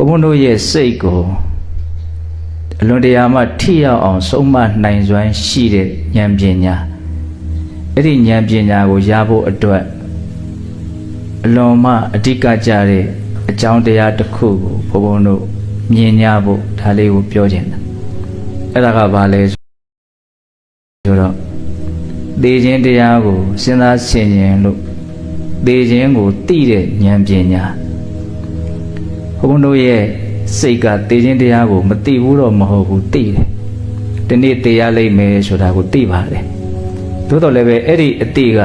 ုန်းဘုန်းတို့ရဲ့စိတ်ကိုအလွန်တရာမှထိရောက်အောင် ဆုံးမနိုင်စွမ်းရှိတဲ့ဉာဏ်ပညာအဲ့ဒီဉာဏ်ပညာကိုရဖို့အတွက်အလွန်မှအဓိကကြတဲ့အကြောင်းတရားတစ်ခုကိုဘုန်းဘုန်းတို့မြင်ညာဖို့ဒါလေးကိုပြောချင်တယ်အဲ့ဒါကဘာလဲဆိုတော့သေခြင်းတရားကိုစဉ်းစားဆင်ခြင်လို့သေခြင်းကိုသိတဲ့ဉာဏ်ပညာ ဘုန်းဘုန်းတို့ရဲ့စိတ်ကသေခြင်းတရားကိုမသိဘူးတော့မဟုတ်ဘူးသိတယ်ဒီနေ့သိရလိမ့်မယ်ဆိုတာကိုသိပါတယ်သို့တော်လည်းပဲအဲ့ဒီအတိက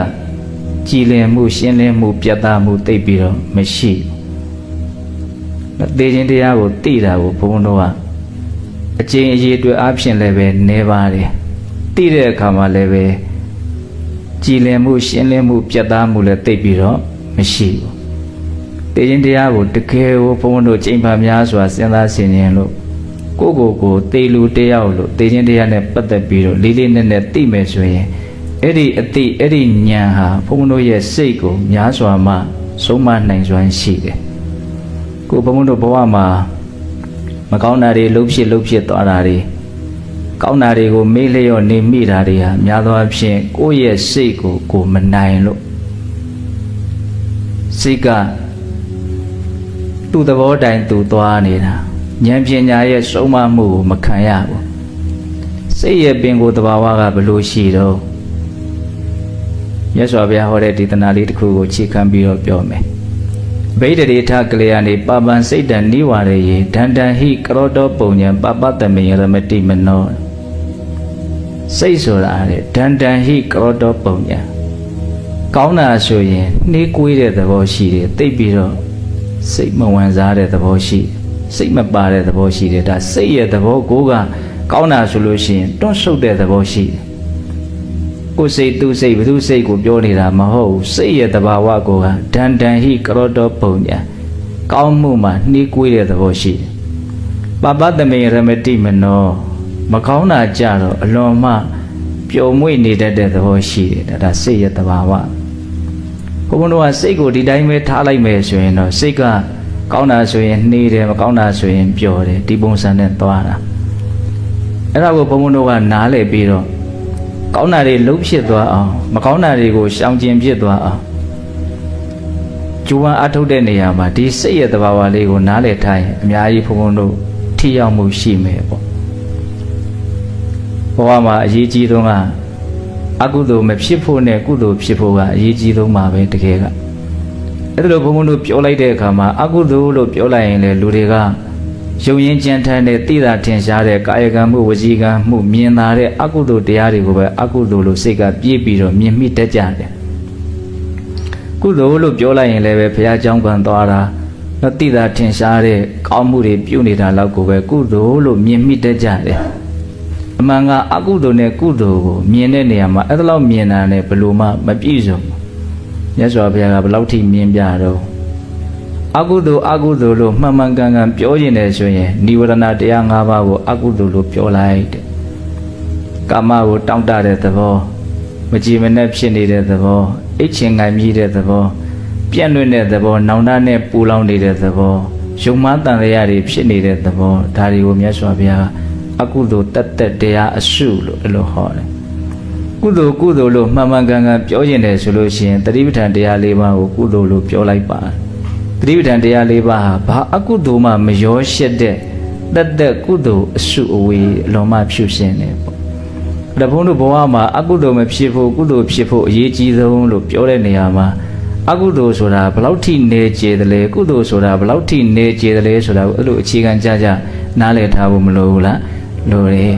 ကြည်လင်မှုရှင်းလင်းမှုပြတ်သားမှုသိပြီးတော့မရှိဘူးသေခြင်းတရားကိုသိတာကိုဘုန်းဘုန်းတို့ကအကျင့်အရေးအတွက်အဖြစ်လည်းပဲနေပါတယ်သိတဲ့အခါမှာလည်းပဲကြည်လင်မှုရှင်းလင်းမှုပြတ်သားမှုလည်းသိပြီးတော့မရှိဘူး တေခြင်းတရားကိုတကယ်ကိုဘုန်းဘုန်းတို့ချိန်ပါများစွာစဉ်းစားဆင်ခြင်လို့ကိုယ့်ကိုယ်ကိုတေလူတယောက်လို့တေခြင်းတရားနဲ့ပတ်သက်ပြီးတော့လေးလေးနက်နက်သိမယ်ဆိုရင်အဲ့ဒီအတိအဲ့ဒီဉာဏ်ဟာဘုန်းဘုန်းတို့ရဲ့စိတ်ကိုများစွာမှဆုံးမနိုင်စွမ်းရှိတယ်ကိုဘုန်းဘုန်းတို့ဘဝမှာမကောင်းတာတွေလှုပ်ဖြစ်လှုပ်ဖြစ်သွားတာတွေကောင်းတာတွေကိုမေ့လျော့နေမိတာတွေဟာများသောအားဖြင့်ကိုယ့်ရဲ့စိတ်ကိုကိုမနိုင်လို့စိတ်က သူ့သဘောတိုင်သူသွားနေတာဉာဏ်ပညာရဲ့စုံမမှုကိုမခံရဘူးစိတ်ရဲ့ပင်ကိုယ်တဘာဝကဘလို့ရှိတော့မြတ်စွာဘုရားဟောတဲ့ဒေသနာလေးတစ်ခုကိုခြေခံပြီးတော့ပြောမယ်ဗိဒရေထကလျာဏိပပံစိတ်တံနိဝရယေဒန္တံဟိကရောတောပုံညံပပတမေရမတိမနောစိတ်ဆိုတာတဲ့ဒန္တံဟိကရောတောပုံညံကောင်းတာဆိုရင်နှေးကွေးတဲ့သဘောရှိတယ်သိပ်ပြီးတော့ စိတ်မဝင်စားတဲ့သဘောရှိစိတ်မပါတဲ့သဘောရှိတယ်ဒါစိတ်ရဲ့သဘောကိုကကောင်းတာဆိုလို့ရှိရင်တွန့်ဆုတ်တဲ့သဘောရှိတယ်ကိုယ်စိတ်သူစိတ်ဘသူစိတ်ကိုပြောနေတာမဟုတ်ဘူးစိတ်ရဲ့တဘာဝကိုကဒန်ဒန်ဟိကရောတောပုံညာကောင်းမှုမှာနှီးကွေးတဲ့သဘောရှိတယ်ပပတမေရမတိမနောမကောင်းတာကြတော့အလွန်မှပျော်မွေ့နေတတ်တဲ့သဘောရှိတယ်ဒါဒါစိတ်ရဲ့တဘာဝ ဘုန်းဘုန်းတို့ကစိတ်ကိုဒီတိုင်းပဲထားလိုက်မယ်ဆိုရင်တော့စိတ်ကကောင်းတာဆိုရင်နှေးတယ်မကောင်းတာဆိုရင်ပျော်တယ်ဒီပုံစံနဲ့သွားတာအဲ့ဒါကိုဘုန်းဘုန်းတို့ကနားလည်ပြီးတော့ကောင်းတာတွေလုံးဖြစ်သွားအောင်မကောင်းတာတွေကိုရှောင်ကျင်ဖြစ်သွားအောင်ကျူဝမ်းအထုတ်တဲ့နေရာမှာဒီစိတ်ရဲ့သဘာဝလေးကိုနားလည်ထားရင်အများကြီးဘုံဘုံတို့ထိရောက်မှုရှိမယ်ပေါ့ဘဝမှာအရေးကြီးဆုံးက အကုသိုလ်မဖြစ်ဖို့နဲ့ကုသိုလ်ဖြစ်ဖို့ကအရေးကြီးဆုံးပါပဲတကယ်ကအဲ့ဒါလိုဘုံဘုံတို့ပြောလိုက်တဲ့အခါမှာအကုသိုလ်လို့ပြောလိုက်ရင်လေလူတွေကယုံရင်ကြံထန်တဲ့တိတာထင်ရှားတဲ့ကာယကံမှုဝစီကံမှုမြင်သာတဲ့အကုသိုလ်တရားတွေကိုပဲအကုသိုလ်လို့စိတ်ကပြေးပြီးတော့မြင်မိတတ်ကြတယ်ကုသိုလ်လို့ပြောလိုက်ရင်လည်းပဲဘုရားကြောင်းကံသွားတာတော့တိတာထင်ရှားတဲ့ကောင်းမှုတွေပြုနေတာလောက်ကိုပဲကုသိုလ်လို့မြင်မိတတ်ကြတယ် အမှန်ကအကုသိုလ်နဲ့ကုသိုလ်ကိုမြင်တဲ့နေရာမှာအဲ့ဒါလောက်မြင်တာနဲ့ဘယ်လိုမှမပြည့်စုံဘူးမြတ်စွာဘုရားကဘယ်လောက်ထိမြင်ပြတော့အကုသိုလ်အကုသိုလ်လို့မှန်မှန်ကန်ကန်ပြောရင်လည်းဆိုရင်និဝရဏတရား၅ပါးကိုအကုသိုလ်လို့ပြောလိုက်တဲ့ကာမကိုတောင့်တတဲ့သဘောမကြည်မနဲ့ဖြစ်နေတဲ့သဘောအိတ်ချင်ငံမြည်တဲ့သဘောပြန့်လွင့်တဲ့သဘောနောင်တနဲ့ပူလောင်နေတဲ့သဘောယုံမှန်တန်ရတွေဖြစ်နေတဲ့သဘောဒါတွေကိုမြတ်စွာဘုရား အကုသိုလ်တတ်တတ်တရားအစုလို့အဲ့လိုဟောတယ်ကုသိုလ်ကုသိုလ်လို့မှန်မှန်ကန်ကန်ပြောရင်လည်းဆိုလို့ရှိရင်တတိပဋ္ဌာန်တရား၄ပါးကိုကုသိုလ်လို့ပြောလိုက်ပါတတိပဋ္ဌာန်တရား၄ပါးဟာဘာအကုသိုလ်မှမရောရှက်တဲ့တတ်တဲ့ကုသိုလ်အစုအဝေးအလုံးမဖြူရှင်နေပေါ့တဘုန်းတို့ဘဝမှာအကုသိုလ်မဖြစ်ဖို့ကုသိုလ်ဖြစ်ဖို့အရေးကြီးဆုံးလို့ပြောတဲ့နေရာမှာအကုသိုလ်ဆိုတာဘလောက်ထိနေကျေတယ်လဲကုသိုလ်ဆိုတာဘလောက်ထိနေကျေတယ်လဲဆိုတာကိုအဲ့လိုအခြေခံကြကြနားလည်ထားဖို့မလိုဘူးလား လိုတယ်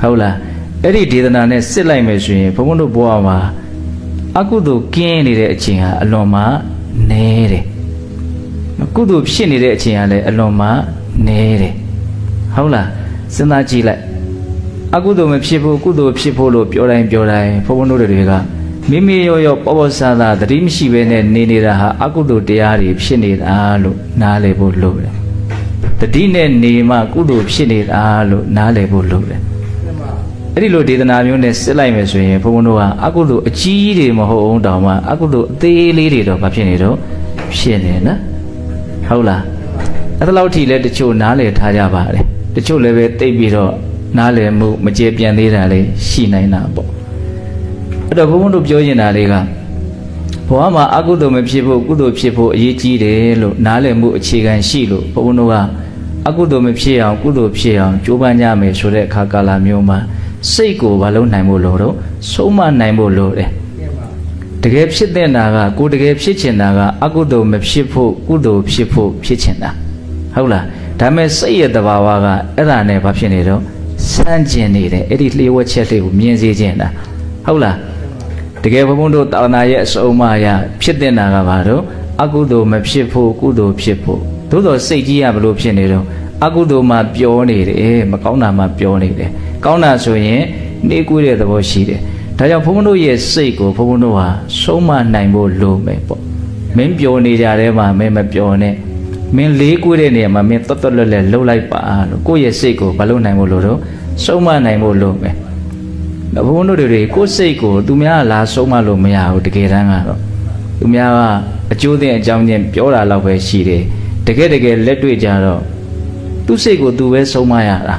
ဟုတ်လားအဲ့ဒီဒေသနာနဲ့စစ်လိုက်မယ်ဆိုရင်ဘုန်းဘုန်းတို့ဘဝမှာအကုသိုလ်ကင်းနေတဲ့အချိန်ဟာအလွန်မှနဲတယ်ကုသိုလ်ဖြစ်နေတဲ့အချိန်ကလည်းအလွန်မှနဲတယ်ဟုတ်လားစဉ်းစားကြည့်လိုက်အကုသိုလ်မဖြစ်ဘူးကုသိုလ်ဖြစ်ဖို့လို့ပြောတိုင်းပြောတိုင်းဘုန်းဘုန်းတို့တွေကမိမိရောရောပေါ်ပေါ်ဆာဆာသတိမရှိဘဲနဲ့နေနေတာဟာအကုသိုလ်တရားတွေဖြစ်နေတာလို့နားလည်ဖို့လိုတယ် တတိနဲ့နေမှကုသိုလ်ဖြစ်နေတာလို့နားလည်ဖို့လိုတယ်အဲ့ဒီလိုဒေသနာမျိုးနဲ့စစ်လိုက်မယ်ဆိုရင်ဘုန်းဘုန်းတို့ကအကုသိုလ်အကြီးတွေမဟုတ်အောင်တောင်မှအကုသိုလ်အသေးလေးတွေတော့မဖြစ်နေတော့ဖြစ်နေနော်ဟုတ်လားအဲ့ဒါလောက်ထိလည်းတချို့နားလည်ထားကြပါတယ်တချို့လည်းပဲတိတ်ပြီးတော့နားလည်မှုမကျေပြန့်သေးတာလေးရှိနိုင်တာပေါ့အဲ့တော့ဘုန်းဘုန်းတို့ပြောရင်တာလေးက ဘဝမှာအကုသိုလ်မဖြစ်ဖို့ကုသိုလ်ဖြစ်ဖို့အရေးကြီးတယ်လို့နားလည်မှုအခြေခံရှိလို့ဘုန်းဘုန်းတို့ကအကုသိုလ်မဖြစ်အောင်ကုသိုလ်ဖြစ်အောင်ကြိုးပမ်းကြမယ်ဆိုတဲ့အခါကာလမျိုးမှာစိတ်ကိုမလုံးနိုင်ဖို့လိုတော့ဆုံးမနိုင်ဖို့လိုတယ်တကယ်ဖြစ်တဲ့နာကကိုယ်တကယ်ဖြစ်ချင်တာကအကုသိုလ်မဖြစ်ဖို့ကုသိုလ်ဖြစ်ဖို့ဖြစ်ချင်တာဟုတ်လားဒါမဲ့စိတ်ရဲ့တဘာဝကအဲ့ဒါနဲ့ဘာဖြစ်နေတော့စမ်းကျင်နေတယ်အဲ့ဒီလျှို့ဝှက်ချက်လေးကိုမြင်စေခြင်းတာဟုတ်လား တကယ်ဘုံဘုံတို့တာဝနာရဲ့အစုံအမအရဖြစ်တဲ့နာကဘာတော့အကုသိုလ်မဖြစ်ဖို့ကုသိုလ်ဖြစ်ဖို့သို့တော်စိတ်ကြီးကဘလို့ဖြစ်နေတော့အကုသိုလ်မှပျော်နေတယ်မကောင်းတာမှပျော်နေတယ်ကောင်းတာဆိုရင်နှေးကွေးတဲ့သဘောရှိတယ်ဒါကြောင့်ဘုံဘုံတို့ရဲ့စိတ်ကိုဘုံဘုံတို့ဟာဆုံးမနိုင်ဖို့လိုမယ်ပေါ့မင်းပျော်နေကြတဲ့မှာမင်းမပျော်နဲ့မင်းလေးကွေးတဲ့နေရာမှာမင်းတွတ်တွတ်လွတ်လွတ်လှုပ်လိုက်ပါလို့ကိုယ့်ရဲ့စိတ်ကိုမလုပ်နိုင်ဖို့လိုတော့ဆုံးမနိုင်ဖို့လိုမယ် ဘုံဘုံတို့တွေကိုယ့်စိတ်ကိုသူများလာဆုံးမလို့မရဘူးတကယ်တမ်းကတော့သူများကအကျိုးတဲ့အကြောင်းချင်းပြောတာတော့ပဲရှိတယ်တကယ်တကယ်လက်တွေ့ကြတော့သူ့စိတ်ကိုသူပဲဆုံးမရတာ